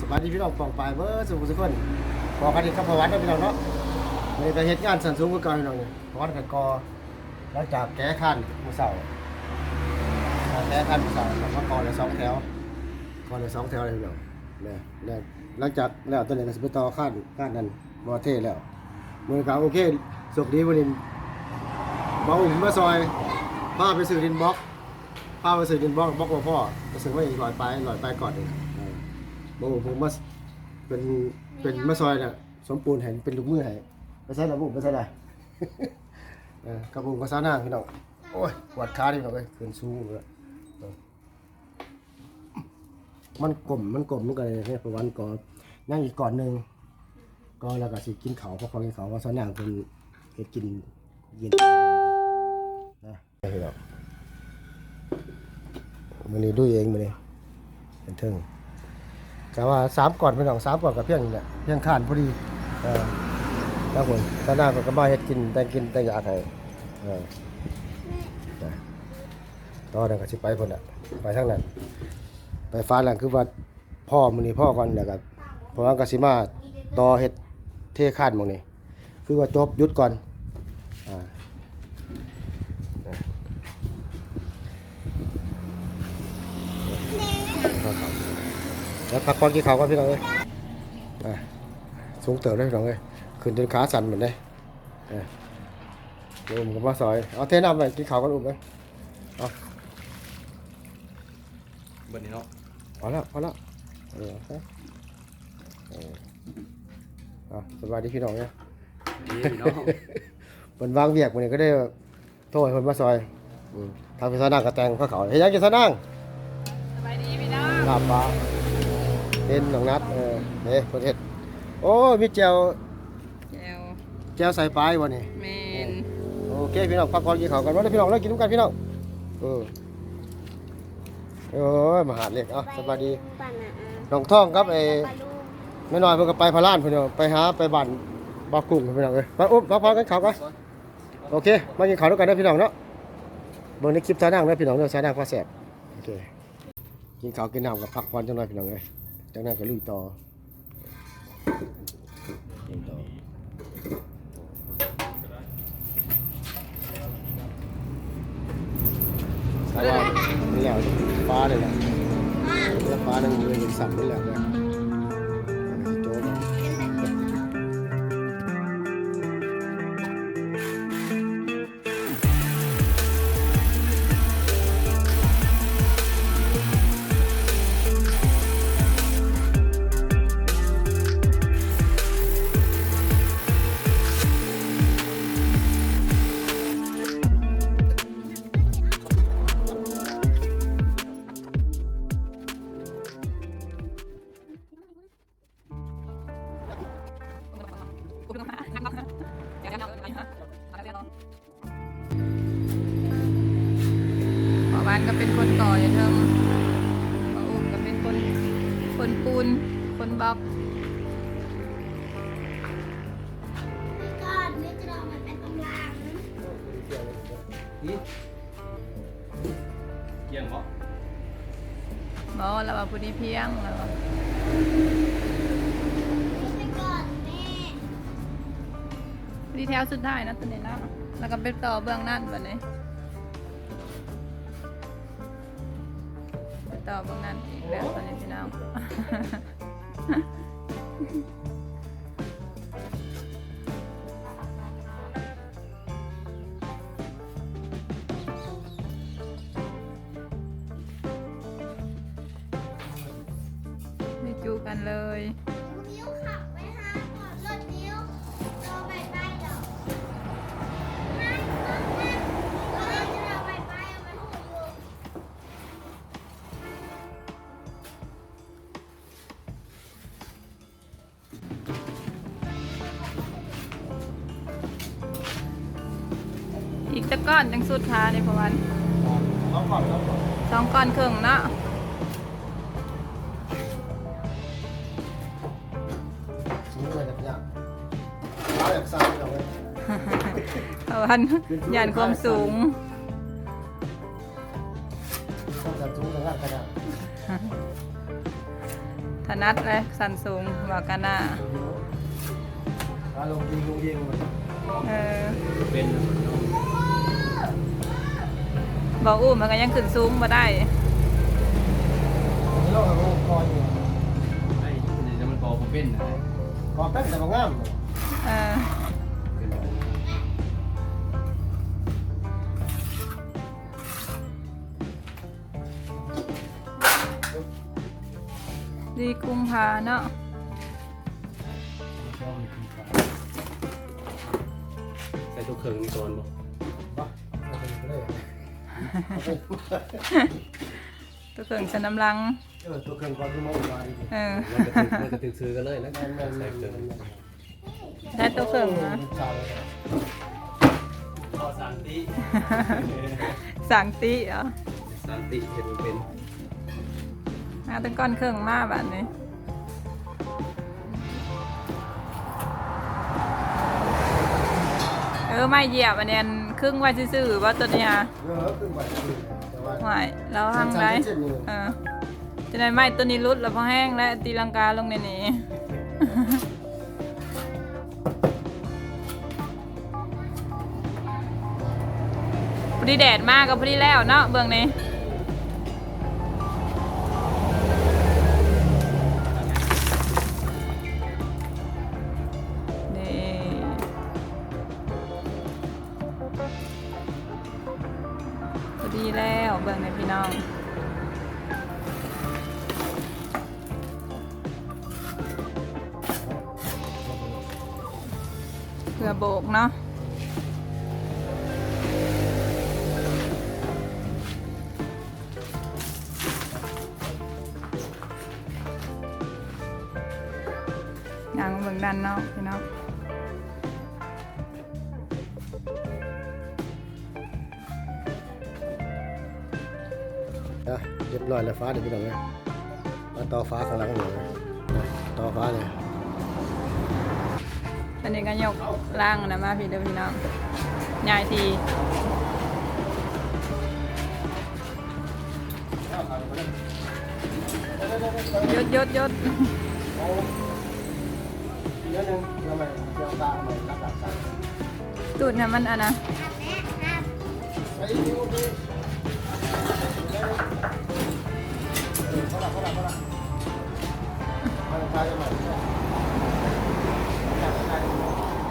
สวัสดีพี่น้องปองปลายเบอร์สุขสุขคนบอกกันอีกครับพวัดนะพี่น้องเนาะในการเหตุการณ์สันสูงกับก่อนพี่น้องเนี่ยพวัดกับกอหลังจากแก้ขั้นมือเสาแก้ขั้นมือเสาแล้วก็กอเลยสองแถวกอเลยสองแถวเลยพี่น้องเนี่ยเนี่ยหลังจากแล้วตัวนี้ก็สิไปต่อขั้นขั้นนั้นบอเท่แล้วมือเขาโอเคสุขดีวันนี้บออุ่มมาซอยพาไปซื้อดินบล็อกพาไปซื้อดินบล็อกบล็อกของพ่อไปซื้อมาอีกลอยไปลอยไปก่อนเลย บางผมมาเป็นเป็นมะซอยน่ะสมปูนเห็นเป็นลูกมือให้ไม่ใช่ระบุไม่ใช่ไรเออกระบุงกระซาหน้าพี่น้องโอ้ยปวดขาดิพี่น้องเอ้ยขึ้นสูงเลยมันกลมมันกลมมันก็เลยเนี่ยประวันก่อนนั่งอีกก่อนหนึ่งก็แล้วก็สิกินเขาเพราะเขากินเขาวว่าซาหน้าเป็นเฮ็ดกินเย็นนะพี่น้องมันนี่ด้วยเองมันนี่เป็นเทิง กะว่าสามก่อนเป็นสองสามก่อนกับเพียงเนี่แหละเพียงขานพอดีเออครับผมตอนหน้าก็มาเฮ็ดกินแต่งกินแต่งอยากให้เออนะตอนนั้นก็สิไปพุ่นน่ะไปทางนั้นไปฟ้าหลังคือว่าพ่อมื้อนี้พ่อก่อนแล้วก็เพราะว่าก็สิมาต่อเฮ็ดเทข้านหมื้นี้คือว่าจบหยุดก่อนอ่าครับ แล้วพักผ่อนกินข้าวก่อนพี่น้องเอ้ยอะสูงเติบได้พี่น้องเอ้ยขึ้นจนขาสั่นเหมือนได้เออเดี๋ยวอุ้มกับมาซอย เอาเทน้ำไปกินข้าวกันอุ้มเลยเอาเบิดนี้เนาะพอแล้วพอแล้วเออเอาเออเอาสบายดีพี่น้องเนี่ยดีเนาะมันวางเวียกมันนี่ก็ได้โทษให้คนมาซอยอืมทางพิซซ่านั่งกระแตงข้าวเขาเฮ้ยยังกินซะนั่งสบายดีพี่น้องลาบปลา เห็นน้องนัดเออเฮ้ยประเทศโอ้ยมีแจวแจวแจวใส่ปลายวะนี่เมนโอเคพี่น้องพักผ่อนกินข้าวกันวันนี้พี่น้องเรากินน้ำกันพี่น้องเออโอ้ยมาหาเล็กเอะสบายดีปั่นอะน้องท่องครับไอ้ปลาลูกแม่น้อยเพิ่นก็ไปพารานเพิ่นเนาะไปหาไปบ้านบ่าวกุ้งพี่น้องเอ้ยไปอุ๊บพักผ่อนกันข้าวกันโอเคมากินข้าวด้วยกันเด้อพี่น้องเนาะเบิ่งในคลิปสายนางเด้อพี่น้องเด้อสายนางพาแซ่บโอเคกินข้าวกินน้ำกับพักผ่อนจังหน่อยพี่น้องเอ้ย จังนั้นก็ลุยต่อลุยต่อสายว่านี่แหละฟ้าเลยแหละแล้วฟ้านั่งมือยังสั่นนี่แหละ คนบล็อกก็นึกจะเอามันเป็นกลังเยี่ยงเนาะหมอแล้วว่าผู้นี้เพียงแล้วว่าไม่ก่อนแม่ผู้นี้แถวสุดท้ายนะตัวนี้นะแล้วก็เป็นต่อเบื้องนั่นแบบนี้ไปต่อเบื้องนั่นอีกแล้วตอนนี้พี่น้อง จูกันเลย อีกตะก้อนจังสุดท้าในประวันเอาก่อนเอาก่อนสองก้อนครึ่งเนาะสูงเลยแบบนี้เอาแบบสั่นเอาเลยประวันยานความสูงสั่นสูงกันละกันอะถนัดเลยสันสูงบอกกันนะอารมณ์ยิงลงยิงเลยเออเป็นเนาะ บอกอู้มันก็ยังขึ้นสูงมาได้โลกของคอยอยู่ไอ้ที่จะมันกอบ่เป็นนะกอแป๊บแต่บางงามเออเป็นแบบดีกุมภาเนาะใส่ตัวเครื่องนี่ก่อนบ่ ตัวเครื่องฉันน้ำลัง เออตัวเครื่องก่อนที่มองมาดีเออ มันก็ถึงมันก็ถึงซื้อกันเลยนะแม่นแม่นใส่แม่นเครื่องได้ตัวเครื่องนะพอสันติสั่งตีเหรอสันติเห็นเป็น มาตั้งก้อนเครื่องมาแบบนี้ ออไม่เหยียบอันเนี้ยครึ่งไว้ซื่อๆว่าตัวเนี้ยเออขึ้นไปแต่ว่าไม่เราทางได้เออจะได้ไม่ตัวนี้รุดแล้วพอแห้งและตีลังกาลงในนี้พอดีแดดมากก็พอดีแล้วเนาะเบื้องนี้นี่ ดีแล้วเบิ่งในพี่น้องเพื่อโบกเนาะยางเบิ่งด้านนอก นะเรียบร้อยแล้วฟ้าเดี๋ยวพี่น้องนะมาต่อฟ้าข้างหลังหน่อยนะต่อฟ้าเนี่ยอันนี้ก็ยกล่างนะมาพี่เด้อพี่น้องยายทียดยดยดเดี๋ยดยวใหม่เดี๋ยวตาใหม่รับหลักสั่งตูดเนี่ยมันอันนะ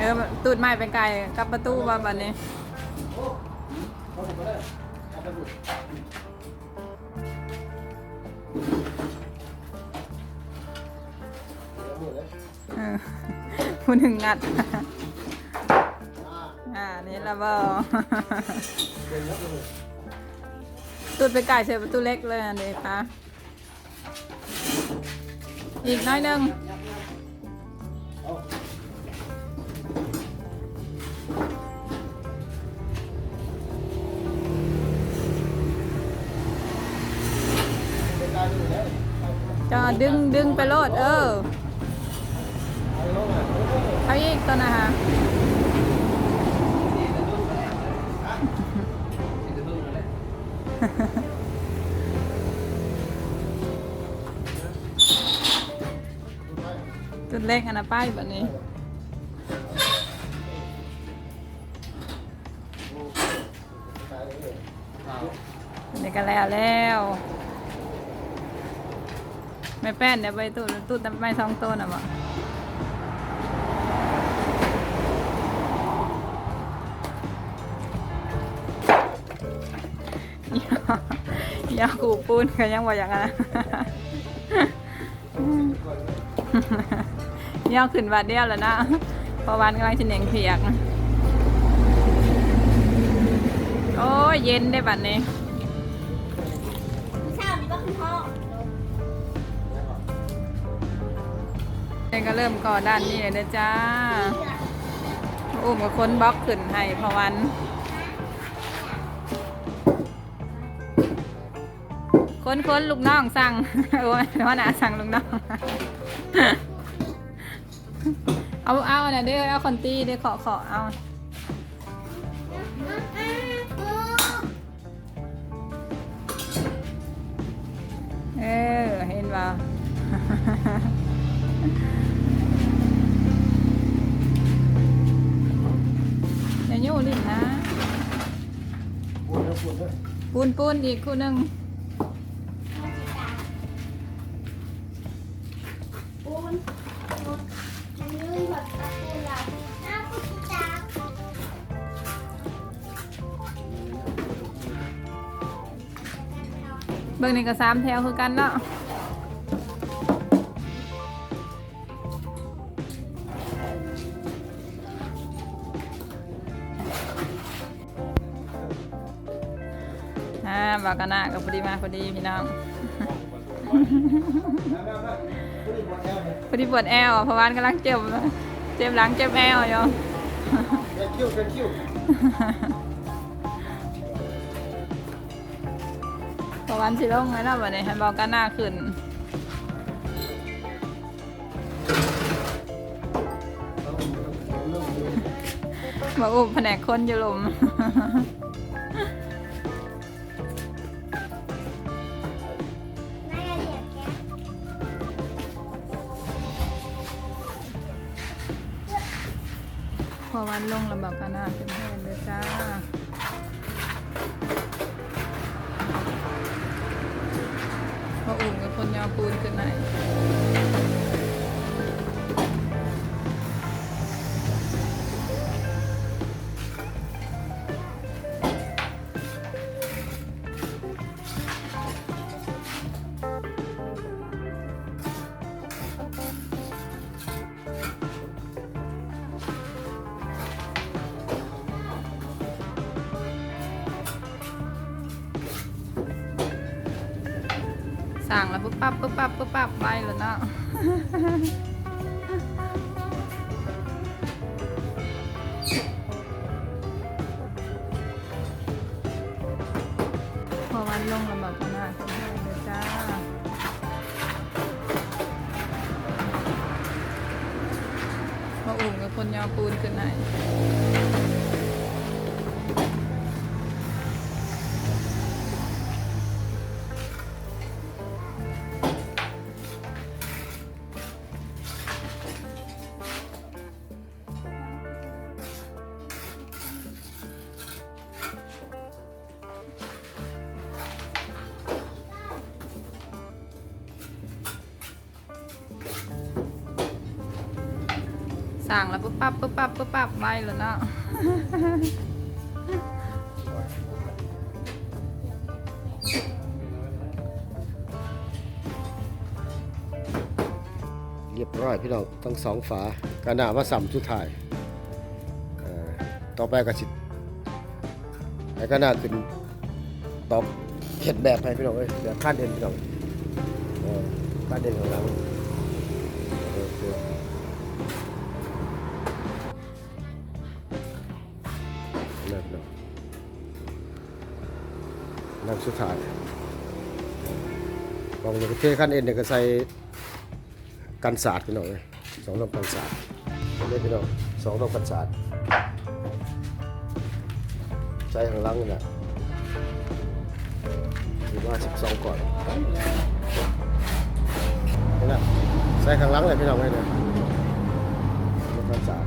ออตูดไม้เป็นไก่กับประตูว่าบัดนี้เขาละเขาละเอาไปดูเออผู้หนึ่งงัด อ่า นี่ละเบ่ตูดเป็นไก่เสียประตูเล็กเลยอันนี้ค่ะ อีกน้อยหนึง จะดึงดึงไปโลด เออเอาอีกตัวนะฮะจุดเล็กอันนะป้ายแบบนี้นนี้ก็แล้วแล้ว ไม่แป้นเดี๋ยวไปตู้ตู้แต่ไม่สองตัวนะบ่ยากูปูนก็ยังว่าอย่างนั้นนะยาวขึ้นบาดเดียวแล้วนะเพอวันกำลังจะเหน่งเพียก โอ้ยเย็นได้บัดนี้ ก็เริ่มก่อด้านนี้เลยนะจ้าอุ้มกับคนบล็อกขึ้นให้พวันคนคนลูกน้องสั่งโอ้ยว่านาสั่งลูกน้อง เอาเอาน่ะเด้อเอาคอนตี้เด้อขอขอเอาเออเห็นป่ะ ยู่ลิ้นนะปูนปูนอีกคู่หนึ่งปูนปูนอันนี้แบบตะปูยาวน้เบิ่งนี่ก็สามแถวคือกันเนาะ อ่าบากกันนะกับพอดีมาพอดีพี่น้องพอดีปวดแอวอะพะวานกำลังเจ็บเจ็บหลังเจ็บแอวอยู่คิ้วเดินคิ้วพราะวานสิลงไงเนาะวันนี้ให้บอกกันหน้าขึ้นมาอุ้มแผนกคนอยู่ลุม พอวันลงลำบากกันหน้าขึ้นให้กันเลยจ้าพออุ่มกับคนยาวปูนขึ้นไหน ปุ๊บปั๊บปุ๊บปั๊บปุ๊บปั๊บไปแล้วเนาะ สั่งแล้วปุ๊บปั๊บปุ๊บปั๊บปุ๊บปั๊บไปแล้วเนาะเรียบร้อยพี่น้องทั้งสองฝากันหนามาสัมสุดท้ายต่อไปก็สิไอ้กันหนาขึ้นตอกเห็ดแบบให้พี่น้องเอ้ยแบบขั้นเด่นพี่น้องเออขั้นเด่นของเรา นั่งสุดท้ายบองเลยเทขั้นเอ็นเนี่ยก็ใส่กันศาสตร์พี่น้อยสองรอบกันศาสตร์เล่นพี่น้องสองรอบกันศาสตร์ใช้ข้างล่างนี่แหละหรือว่าสิบสองก่อนนี่แหละใส่ข้างล่างเลยพี่น้องเลยเนี่ยรอบกันศาสตร์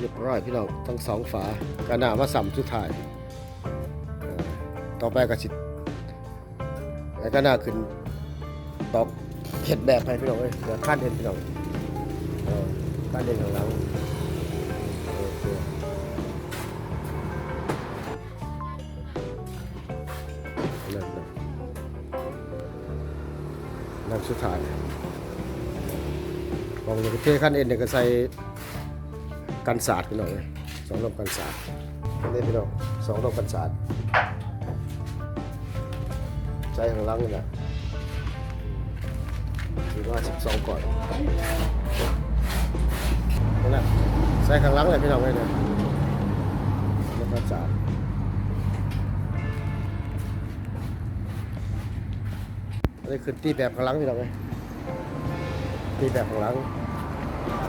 เรียบร้อยพี่น้องทั้งสองฝากระหน่ามาสัมสุดท้ายต่อไปก็สิแล้วก็น่าขึ้นตอกเห็ดแบบให้พี่น้องเอ้ยเดี๋ยวขั้นเห็ดพี่น้องเออขั้นเห็ดของเรานั่นสุดท้ายบองเลยเทขั้นเอ็นเนี่ยก็ใส่ กันศาสตร์พี่น้องเอ้ยสองรอบกันศาสตร์นี่พี่น้องสองรอบกันศาสตร์ใช้ข้างล่างนี่แหละถือว่าสิบสองก่อนนั่นแหละใช้ข้างล่างเลยพี่น้องเลยเนี่ยแล้วก็จาดอันนี้คือตีแบบข้างล่างพี่น้องเลยตีแบบข้างล่าง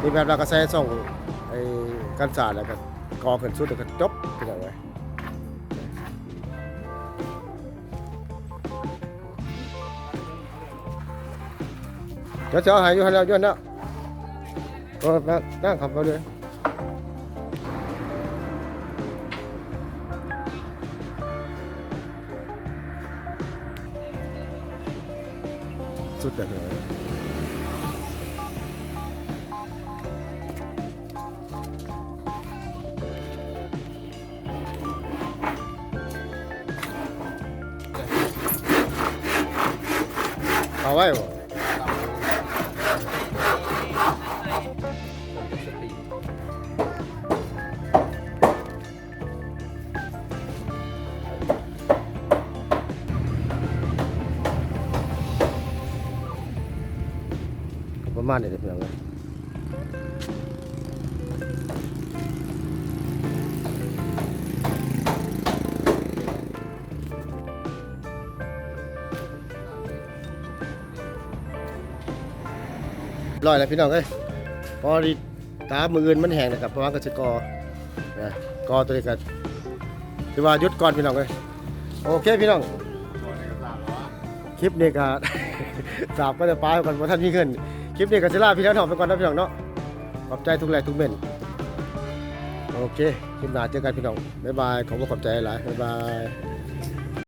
ตีแบบเราก็ใช้ส่ง ไอ้กันสาดแล้วก็กอขึ้นสุดแล้วก็จบพี่น้องเลยเจ้าเจ้าหายอยู่หันแล้วอย้อนแล้วก็นั่งขับไปเลย เอ ร้อยแล้วพี่น้องเอ้ยพอดีตามืออื่นมันแห้งนะครับประมาณก็จะกอนะกอตัวนี้ก็ถือว่ายุดก่อนพี่น้องเอ้ยโอเคพี่น้องคลิปนี้ก็สาบก็จะปลาไปก่อนว่าท่านมีเงินคลิปนี้ก็จะลาพี่น้องไปก่อนนะพี่น้องเนาะขอบใจทุกแรงทุกเม็นโอเคคลิปหน้าเจอกันพี่น้องบ๊ายบายขอบคุณขอบใจหลายบ๊ายบาย